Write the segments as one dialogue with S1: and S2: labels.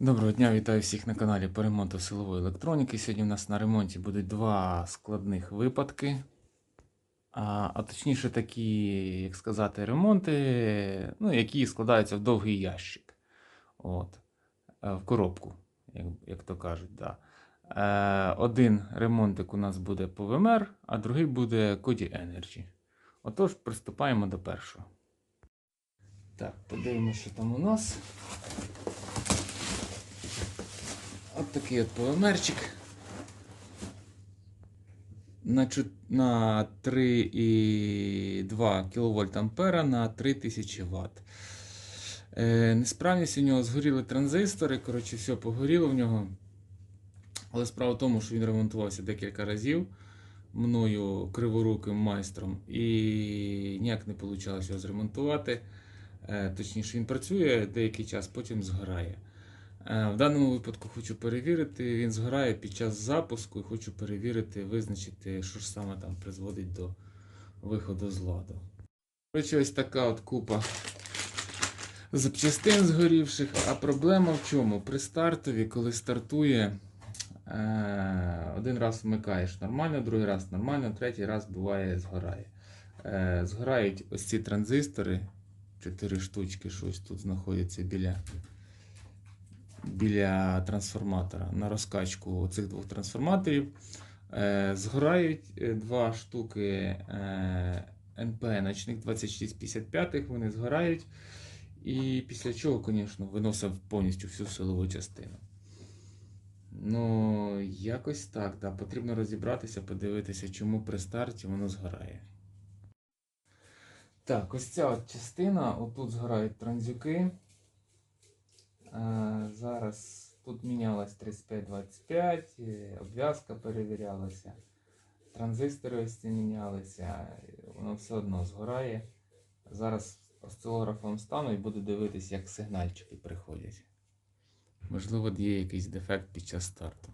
S1: Доброго дня, вітаю всіх на каналі по ремонту силової електроніки. Сьогодні у нас на ремонті будуть два складних випадки. А, а точніше, такі, як сказати, ремонти, ну, які складаються в довгий ящик. От, е, в коробку, як, як то кажуть. Да. Е, один ремонтик у нас буде по ВМР, а другий буде Коді Energy. Отож, приступаємо до першого. Так, подивимося, що там у нас. От такий от полимерчик. На, на 3,2 кВт ампера на 3000 Вт. Е, несправність у нього згоріли транзистори, коротше, все погоріло в нього. Але справа в тому, що він ремонтувався декілька разів мною криворуким майстром, і ніяк не вийшло його зремонтувати. Е, точніше, він працює деякий час, потім згорає. Е, В даному випадку хочу перевірити, він згорає під час запуску і хочу перевірити, визначити, що ж саме там призводить до виходу з ладу. Коротше, ось така от купа запчастин згорівших. А проблема в чому? При стартові, коли стартує, е, один раз вмикаєш нормально, другий раз нормально, третій раз буває згорає. Е, Згорають ось ці транзистори, чотири штучки, що ось тут знаходяться біля біля трансформатора на розкачку цих двох трансформаторів. Е, Згорають е, два штуки е, НПН-очних 2655, вони згорають. І після чого, звісно, виносив повністю всю силову частину. Ну, якось так, да. потрібно розібратися, подивитися, чому при старті воно згорає. Так, ось ця от частина, отут згорають транзюки. Зараз тут мінялась 3525, е, обв'язка перевірялася, транзистори ось ці мінялися, воно все одно згорає. Зараз осцилографом стану і буду дивитися, як сигнальчики приходять. Можливо, є якийсь дефект під час старту.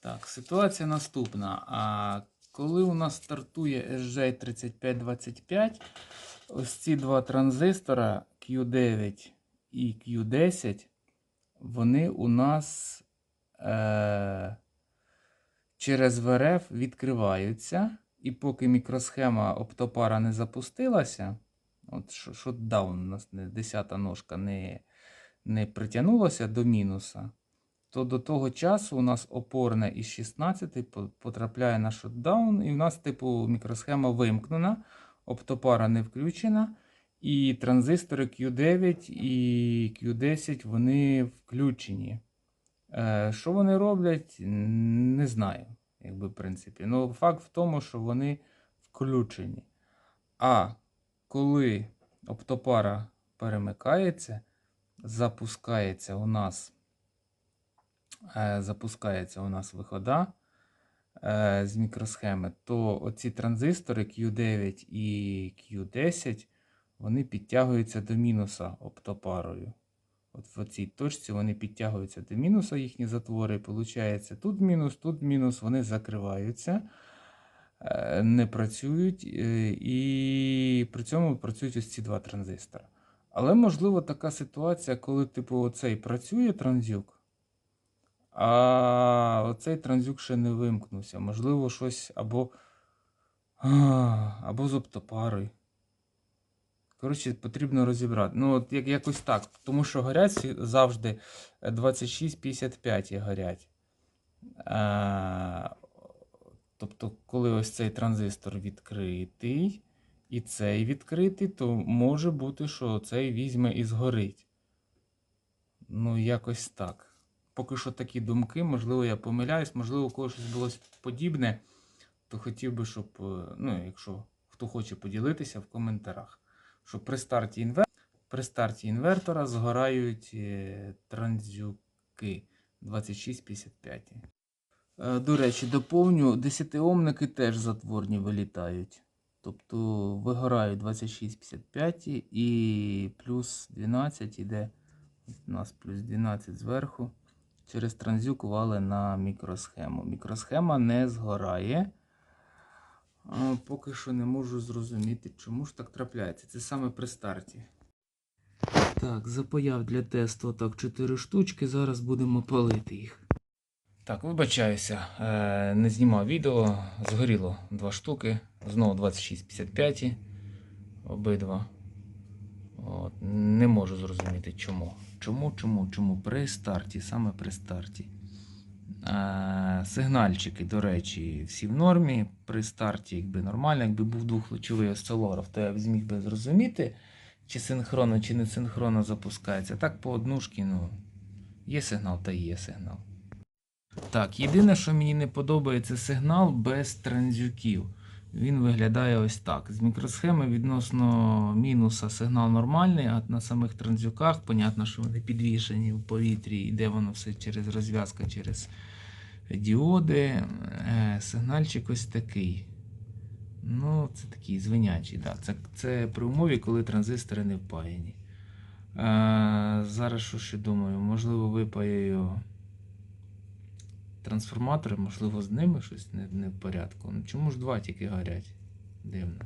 S1: Так, ситуація наступна. А коли у нас стартує SJ3525, ось ці два транзистора Q9 і Q10, вони у нас е- через ВРФ відкриваються. І поки мікросхема оптопара не запустилася, от шотдаун у нас не, 10 ножка не, не притягнулася до мінуса, то до того часу у нас опорне із 16 потрапляє на шотдаун, і в нас, типу, мікросхема вимкнена, оптопара не включена. І транзистори Q9 і Q10 вони включені. Е, що вони роблять, не знаю, якби, в принципі. Ну, факт в тому, що вони включені. А коли оптопара перемикається, запускається у нас, е, запускається у нас вихода е, з мікросхеми, то оці транзистори Q9 і Q10 вони підтягуються до мінуса оптопарою. От в цій точці вони підтягуються до мінуса, їхні затвори. Получається, тут мінус, тут мінус, вони закриваються, е, не працюють, е, і при цьому працюють ось ці два транзистори. Але можливо така ситуація, коли типу оцей працює транзюк, а оцей транзюк ще не вимкнувся. Можливо, щось або, або з оптопарою. Коротше, потрібно розібрати. Ну, от як, якось так. Тому що горять завжди 26-55 горять. А, тобто, коли ось цей транзистор відкритий і цей відкритий, то може бути, що цей візьме і згорить. Ну, якось так. Поки що такі думки, можливо, я помиляюсь, можливо, у когось було подібне, то хотів би, щоб, е, ну, якщо хто хоче поділитися в коментарях що при старті, інвер... при старті інвертора згорають е, транзюки 2655. Е, До речі, доповню, 10-омники теж затворні вилітають. Тобто вигорають 2655 і плюс 12 іде. У нас плюс 12 зверху. Через транзюк вали на мікросхему. Мікросхема не згорає. Поки що не можу зрозуміти, чому ж так трапляється. Це саме при старті. Так, запаяв для тесту отак 4 штучки, зараз будемо палити їх. Так, вибачаюся, е, не знімав відео, згоріло два штуки, знову 2655 обидва. От, не можу зрозуміти чому. Чому, чому, чому? При старті, саме при старті. Сигнальчики, до речі, всі в нормі. При старті, якби нормально, якби був двохлучовий осцилограф, то я б зміг би зрозуміти, чи синхронно, чи не синхронно запускається. Так, по однушки, ну, є сигнал, та є сигнал. Так, єдине, що мені не подобається, сигнал без транзюків. Він виглядає ось так. З мікросхеми відносно мінуса сигнал нормальний, а на самих транзюках, понятно, що вони підвішені в повітрі, йде воно все через розв'язка, через діоди. Е, Сигнальчик ось такий. Ну, це такий звинячий. Да. Це, це при умові, коли транзистори не впаяні. Е, зараз що ще думаю, можливо, випаяю трансформатори, можливо, з ними щось не, не в порядку. Ну чому ж два тільки горять? Дивно.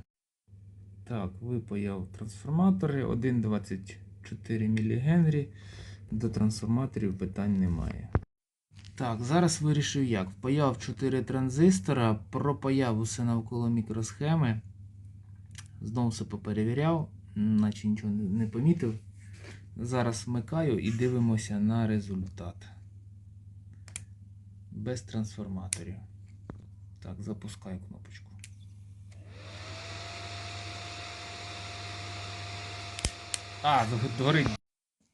S1: Так, випаяв трансформатори 1,24 мілігенрі. До трансформаторів питань немає. Так, зараз вирішив як. Впаяв 4 транзистора, пропаяв усе навколо мікросхеми. Знову все поперевіряв, наче нічого не помітив. Зараз вмикаю і дивимося на результат. Без трансформаторів. Так, запускаю кнопочку. А, горить.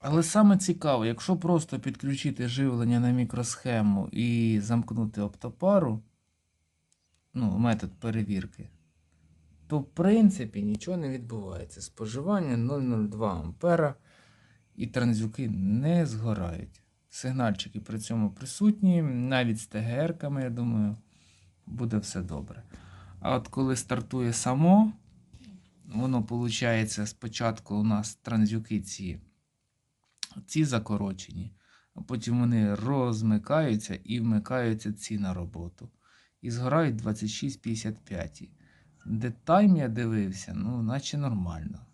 S1: Але саме цікаво, якщо просто підключити живлення на мікросхему і замкнути оптопару, ну, метод перевірки, то в принципі нічого не відбувається. Споживання 0,02 ампера і транзюки не згорають. Сигнальчики при цьому присутні, навіть з ТГРками, я думаю, буде все добре. А от коли стартує само, воно виходить, спочатку у нас транзюки ці, ці закорочені, а потім вони розмикаються і вмикаються ці на роботу. І згорають 26-55. Де тайм я дивився, ну, наче нормально.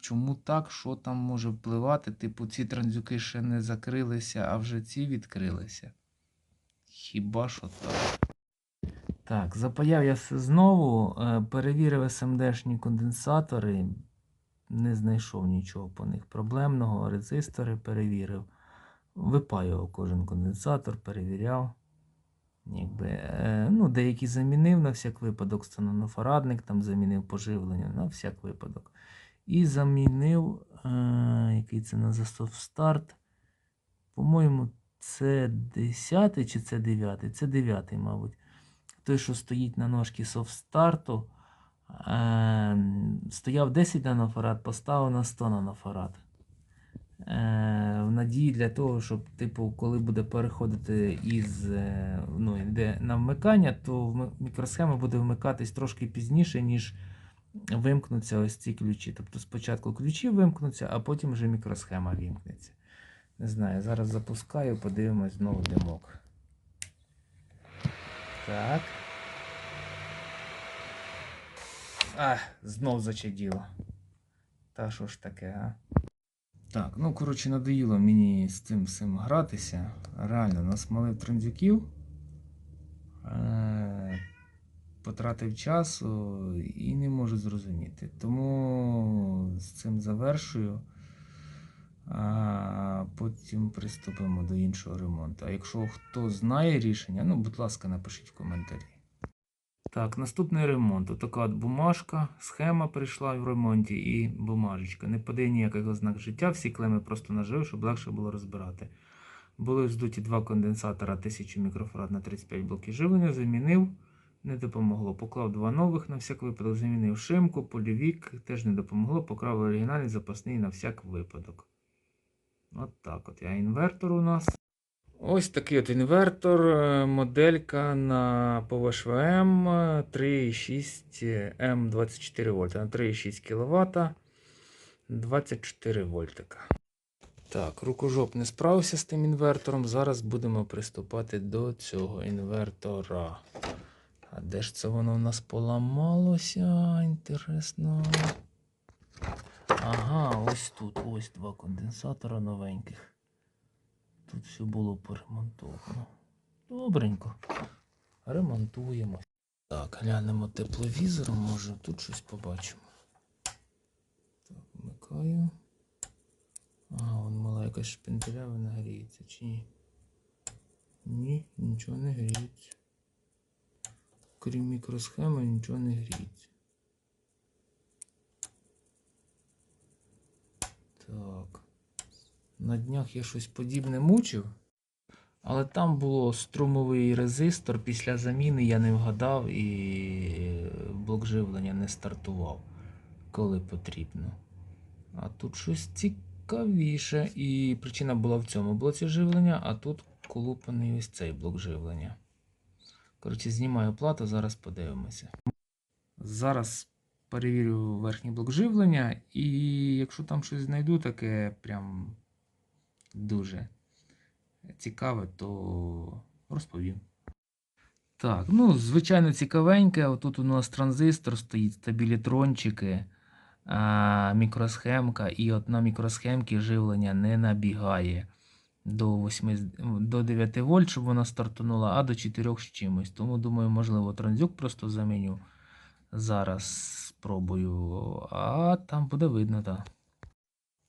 S1: Чому так? Що там може впливати? Типу, ці транзюки ще не закрилися, а вже ці відкрилися. Хіба що так? Так, запаяв я все знову. е, Перевірив СМДшні конденсатори. Не знайшов нічого по них проблемного. Резистори перевірив. Випаював кожен конденсатор, перевіряв. Якби, е, ну, деякі замінив на всяк випадок станонофарадник, там замінив поживлення на всяк випадок. І замінив, е, який це на засов старт. По-моєму, це 10 чи це 9? Це 9, мабуть. Той, що стоїть на ножці софт-старту, е, стояв 10 нанофарад, поставив на 100 нанофарад. Е, в надії для того, щоб, типу, коли буде переходити із е, ну, йде на вмикання, то мікросхема буде вмикатись трошки пізніше, ніж вимкнуться ось ці ключі. Тобто спочатку ключі вимкнуться, а потім вже мікросхема вімкнеться. Не знаю, зараз запускаю, подивимось знову димок. Так. А, знов зачаділо. Та що ж таке, а? Так, ну коротше, надоїло мені з цим всім гратися. Реально насмалив транзюків. Е, потратив часу і не можу зрозуміти. Тому з цим завершую. А потім приступимо до іншого ремонту. А якщо хто знає рішення, ну, будь ласка, напишіть в коментарі. Так, наступний ремонт. Отака от бумажка, схема прийшла в ремонті і бумажечка. Не подає ніяких ознак життя, всі клеми просто нажив, щоб легше було розбирати. Були здуті два конденсатора 1000 мікрофарад на 35 блоків живлення, замінив, не допомогло. Поклав два нових на всяк випадок, замінив шимку, полівік, теж не допомогло, поклав оригінальний запасний на всяк випадок. От так от. А інвертор у нас. Ось такий от інвертор, е, моделька на ПВШВМ 3,6 М24 вольта на 3,6 кВт 24 вольтика. Так, рукожоп не справився з тим інвертором. Зараз будемо приступати до цього інвертора. А де ж це воно в нас поламалося? Інтересно. Ага, ось тут, ось два конденсатора новеньких. Тут все було поремонтовано. Добренько. Ремонтуємо. Так, глянемо тепловізором, може тут щось побачимо. Так, вмикаю. Ага, вон мала якась шпинделя, вона гріється чи ні? Ні, нічого не гріється. Крім мікросхеми, нічого не гріється. Так. На днях я щось подібне мучив. Але там було струмовий резистор. Після заміни я не вгадав і блок живлення не стартував, коли потрібно. А тут щось цікавіше. І причина була в цьому блоці живлення, а тут колупаний ось цей блок живлення. Коротше, знімаю плату, зараз подивимося. Зараз перевірю верхній блок живлення, і якщо там щось знайду, таке прям дуже цікаве, то розповім. Так, ну, звичайно, цікавеньке. Отут у нас транзистор стоїть, стабілітрончики, а, мікросхемка, і от на мікросхемці живлення не набігає до 8, до 9 вольт, щоб вона стартанула, а до 4 з чимось. Тому думаю, можливо, транзюк просто заміню. Зараз спробую, а там буде видно, так.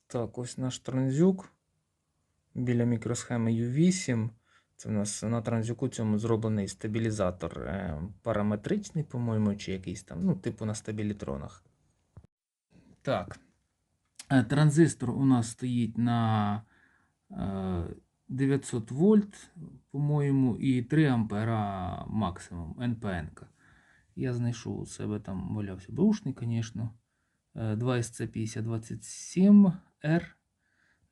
S1: Так, ось наш транзюк біля мікросхеми U8. Це в нас на транзюку цьому зроблений стабілізатор е, параметричний, по-моєму, чи якийсь там, ну, типу на стабілітронах. Так. Е, Транзистор у нас стоїть на е, 900 вольт, по-моєму, і 3 ампера максимум НПН. Я знайшов у себе там валявся бушник, звісно. 2 SC5027R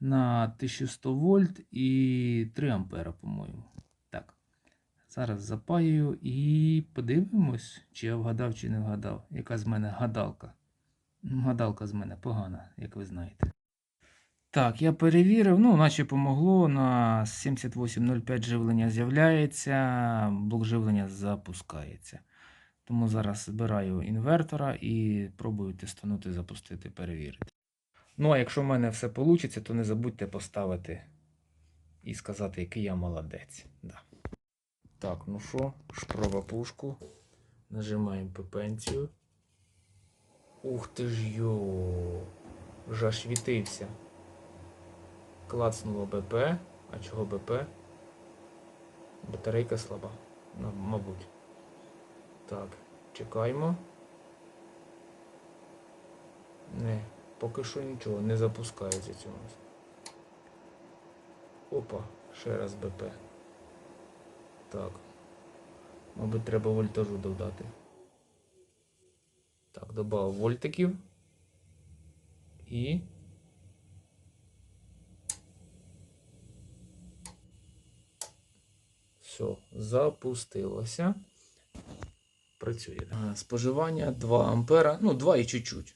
S1: на 1100 вольт і 3 ампера, по-моєму. Так. Зараз запаюю і подивимось, чи я вгадав, чи не вгадав. Яка з мене гадалка. Ну, Гадалка з мене погана, як ви знаєте. Так, я перевірив, ну, наче помогло. На 7805 живлення з'являється, блок живлення запускається. Тому зараз збираю інвертора і пробую тестанути, запустити, перевірити. Ну, а якщо в мене все вийде, то не забудьте поставити і сказати, який я молодець. Да. Так, ну що, шпрова пушку. Нажимаємо пепенцію. Ух ти ж йо. Вже світився. Клацнуло БП. А чого БП? Батарейка слаба. Мабуть. Так, чекаємо. Не, поки що нічого, не запускається цього. Опа, ще раз БП. Так. Мабуть, треба вольтажу додати. Так, додав вольтиків. І. Все, запустилося. Працює. Е, Споживання 2 ампера. Ну, 2 і чуть-чуть.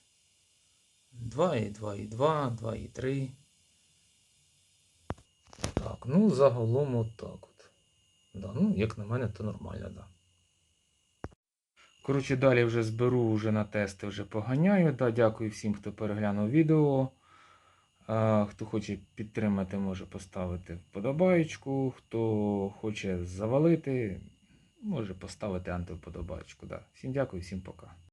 S1: 2 і 2 і 2, 2 і 3. Так, ну загалом отак от. Да, ну, як на мене, то нормально, да. Коротше, далі вже зберу вже на тести, вже поганяю. Да, дякую всім, хто переглянув відео. Хто хоче підтримати, може поставити вподобаєчку. Хто хоче завалити, може поставити антивподобаєчку. Да. Всім дякую, всім пока.